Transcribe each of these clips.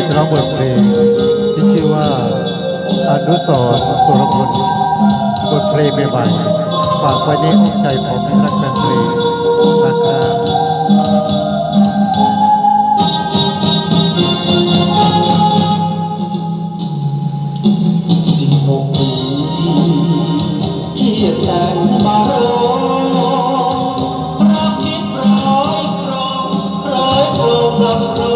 กียรติร้องบทเพลงที่ชื่อว่าอนุสรณ์สุรพลบทเพลงใหม่ๆฝากไว้ในอ้อมใจผมนักดนตรีนะครับสิบหกปีที่แต่งมาร้องรักคิดร้อยกรองร้อยกรองรำ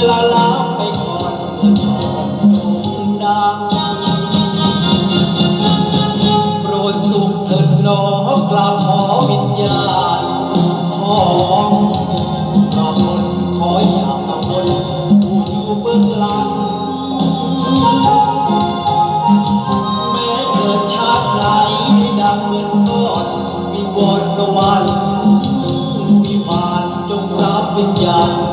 ลยลาลาไปก่อนเมื่อจอนโด่งดังโปรดสุขเถิดหนอกราบขอวิญญาณของกราบนขออย่ากังวลผู้อยู่เบื้องหลังแม้เกิดชาติไหนดังเหมือนก้อนวิงวอนสวรรค์วิมานจงรับวิญญาณ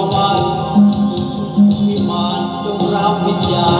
สวรรค์วิมานจงรับวิญญาณ